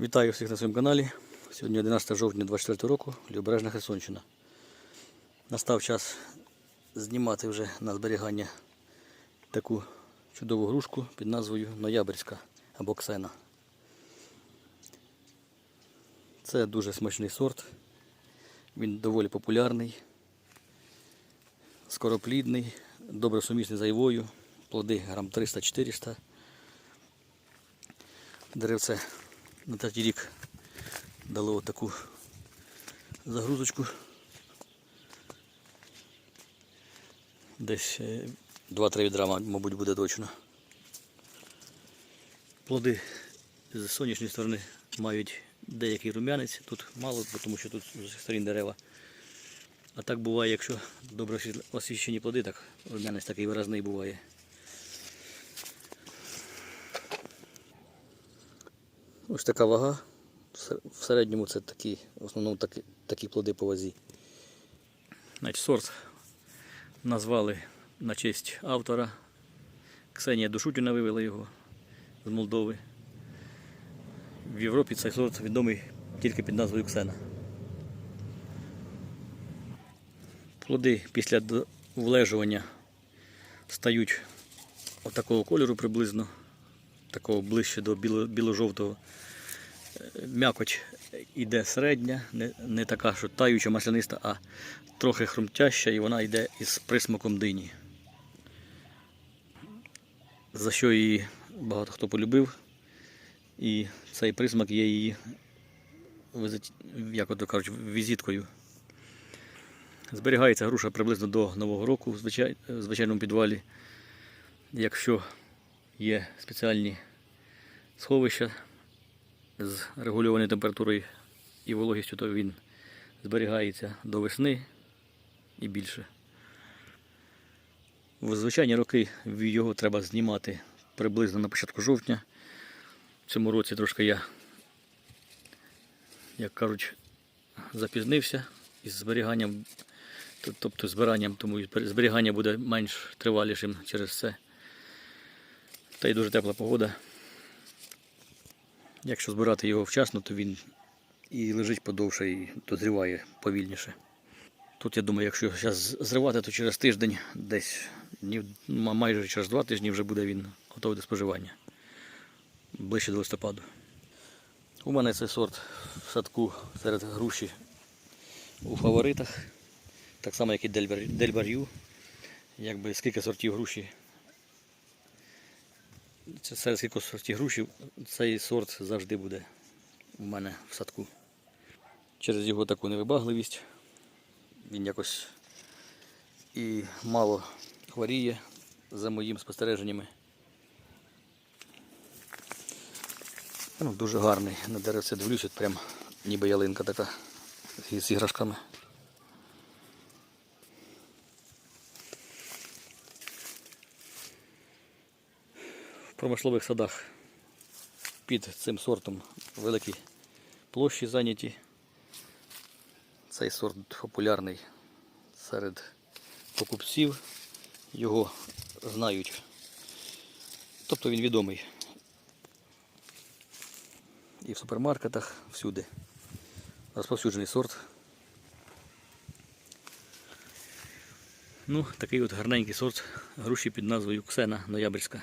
Вітаю всіх на своєму каналі. Сьогодні 11 жовтня 24 року, Лівобережна Херсонщина. Настав час знімати вже на зберігання таку чудову грушку під назвою Ноябрьська або Ксена. Це дуже смачний сорт. Він доволі популярний, скороплідний, добре сумісний з айвою, плоди грам 300-400. Деревце на третій рік дало таку загрузочку. Десь е, 2-3 відра, мабуть, буде точно. Плоди з сонячної сторони мають деякий рум'янець, тут мало, тому що тут з усіх сторін дерева. А так буває, якщо добре освіщені плоди, так рум'янець такий виразний буває. Ось така вага. В середньому це такі, в основному такі, такі плоди по вазі. Значить, сорт назвали на честь автора. Ксенія Душутіна вивела його з Молдови. В Європі цей сорт відомий тільки під назвою Ксена. Плоди після влежування стають отакого кольору приблизно, такого ближче до біло- біло-жовтого. Е, М'якоть йде середня, не, не така, що таюча масляниста, а трохи хрумтяща і вона йде із присмаком дині. За що її багато хто полюбив. І цей присмак є її, як ото кажуть, візиткою. Зберігається груша приблизно до Нового року в звичайному підвалі. Якщо є спеціальні сховища з регульованою температурою і вологістю, то він зберігається до весни і більше. В звичайні роки його треба знімати приблизно на початку жовтня. В цьому році трошки я, як кажуть, запізнився із зберіганням, тобто збиранням, тому зберігання буде менш тривалішим через це. Та й дуже тепла погода. Якщо збирати його вчасно, то він і лежить подовше і дозріває повільніше. Тут я думаю, якщо його зараз зривати, то через тиждень, десь майже через два тижні вже буде він готовий до споживання. Ближче до листопаду. У мене цей сорт в садку серед груші у фаворитах. Так само, як і Дельбар- Дельбар'ю. Якби скільки сортів груші. Це серед скільки сортів груші, цей сорт завжди буде у мене в садку. Через його таку невибагливість він якось і мало хворіє за моїм спостереженнями. Ну, дуже гарний на деревце дивлюсь, от прям ніби ялинка така з іграшками. Промислових садах під цим сортом великі площі зайняті. Цей сорт популярний серед покупців. Його знають. Тобто він відомий і в супермаркетах, всюди. Розповсюджений сорт. Ну, такий от гарненький сорт груші під назвою Ксена Ноябрьська.